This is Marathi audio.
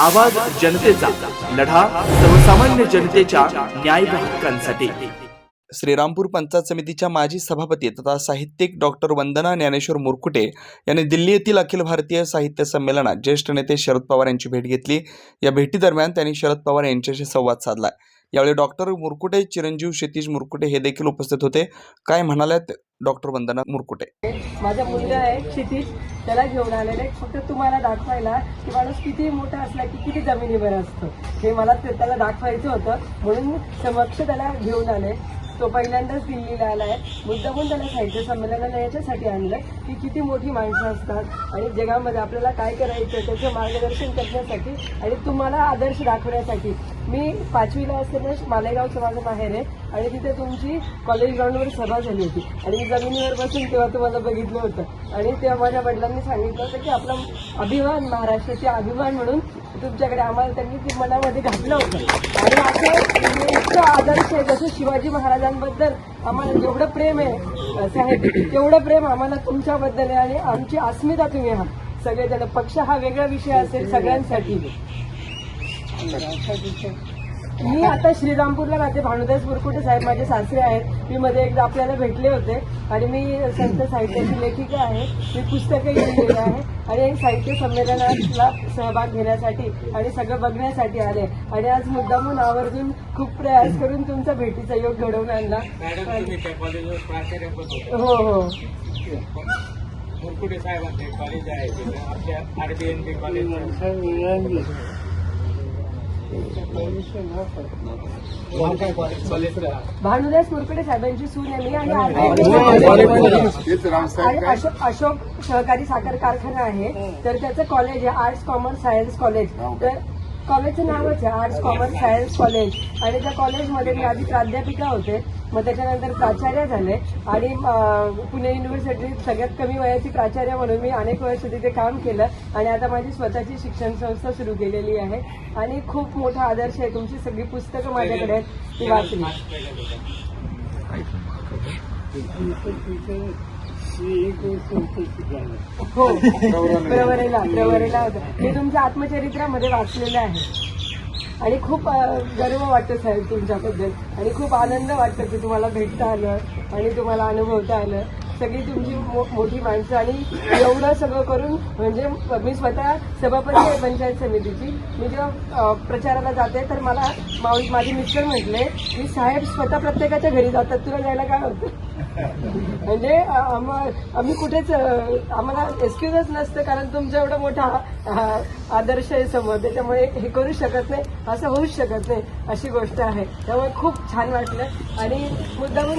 आवाज जनतेचा लढा सर्वसामान्य जनतेच्या न्याय हक्कांसाठी. श्रीरामपूर पंचायत समितीच्या माजी सभापती तथा साहित्यिक डॉक्टर वंदना ज्ञानेश्वर मुरकुटे यांनी दिल्ली येथील अखिल भारतीय साहित्य संमेलनात ज्येष्ठ नेते शरद पवार यांची भेट घेतली. या भेटीदरम्यान त्यांनी शरद पवार यांच्याशी संवाद साधला. यावेळी डॉक्टर मुरकुटे चिरंजीव क्षितिज मुरकुटे हे देखील उपस्थित होते. काय म्हणाल्यात डॉक्टर वंदना मुरकुटे? माझा मुलगा आहे क्षितिज. त्याला घेऊन आलेले. फक्त तुम्हाला दाखवायला की माणूस किती मोठा असला की किती जमिनीवर असतो. हे मला ते- त्याला दाखवायचं होतं. म्हणून समक्ष त्याला घेऊन आले. तो पहिल्यांदाच दिल्लीला आलाय. मुद्दामून त्याला साहित्य संमेलनाला याच्यासाठी आणलं की किती मोठी माणसं असतात आणि जगामध्ये आपल्याला काय करायचं त्याचं मार्गदर्शन करण्यासाठी आणि तुम्हाला आदर्श दाखवण्यासाठी. मी पाचवीला असताना मालेगावचं माझं माहेर आहे आणि तिथे तुमची कॉलेज ग्राउंडवर सभा झाली होती. आणि मी जमिनीवर बसून तेव्हा तुम्हाला बघितलं होतं. आणि तेव्हा माझ्या वडिलांनी सांगितलं होतं की आपला अभिमान महाराष्ट्राचे अभिमान म्हणून तुमच्याकडे आम्हाला त्यांनी ती मनामध्ये घातलं होतं. आणि असं इतकं आदर्श आहे जसं शिवाजी महाराजांबद्दल आम्हाला जेवढं प्रेम आहे साहेब तेवढं प्रेम आम्हाला तुमच्याबद्दल आहे आणि आमची अस्मिता तुम्ही आहात. सगळेजण पक्ष हा वेगळा विषय असेल सगळ्यांसाठी. मी आता श्रीरामपूरला राहते भानुदास बुरकुटे साहेब माझे सासरे आहेत. मी मध्ये एकदा आपल्याला भेटले होते आणि मी संत साहित्याची लेखिका आहे. मी पुस्तकही लिहिलेली आहे. आणि साहित्य संमेलनाला सहभाग घेण्यासाठी आणि सगळं बघण्यासाठी आले. आणि आज मुद्दामून आवर्जून खूप प्रयास करून तुमचा भेटीचा योग घडवून आणला. हो हो. मुरकुटे साहेबांचे कॉलेज आहे आपल्या आरबीएनपी कॉलेज भानुदास मुरकुटे साहेबांची सून आहे मी आणि आणि अशोक अशोक सहकारी साखर कारखाना आहे. तर त्याचं कॉलेज आहे आर्ट्स कॉमर्स सायन्स कॉलेज तर कॉलेजचं नावच आहे आर्ट्स कॉमर्स सायन्स कॉलेज आणि त्या कॉलेजमध्ये मी आधी प्राध्यापिका होते. मग त्याच्यानंतर प्राचार्य झाले. आणि पुणे युनिव्हर्सिटीत सगळ्यात कमी वयाची प्राचार्य म्हणून मी अनेक वर्ष तिथे काम केलं. आणि आता माझी स्वतःची शिक्षण संस्था सुरू केलेली आहे. आणि खूप मोठा आदर्श आहे. तुमची सगळी पुस्तकं माझ्याकडे आहेत. ती वाचली. हो. प्रवरेला प्रवरेला होतं. हे तुमच्या आत्मचरित्रामध्ये वाचलेलं आहे. आणि खूप गर्व वाटतं साहेब तुमच्याबद्दल. आणि खूप आनंद वाटतं की तुम्हाला भेटता आलं आणि तुम्हाला अनुभवता आलं. सगळी तुमची मो- मोठी माणसं आणि एवढं सगळं करून म्हणजे मी स्वतः सभापती आहे पंचायत समितीची. मी जेव्हा प्रचाराला जाते तर मला माझे मिस्टर म्हटले की साहेब स्वतः प्रत्येकाच्या घरी जातात. तुला जायला काय होतं? म्हणजे आम्ही कुठेच आम्हाला एक्सक्यूजच नसतं कारण तुमचा एवढा मोठा आदर्श आहे समोर. त्याच्यामुळे हे करू शकत नाही. असं होऊच शकत नाही. अशी गोष्ट आहे. त्यामुळे खूप छान वाटलं. आणि मुद्दामून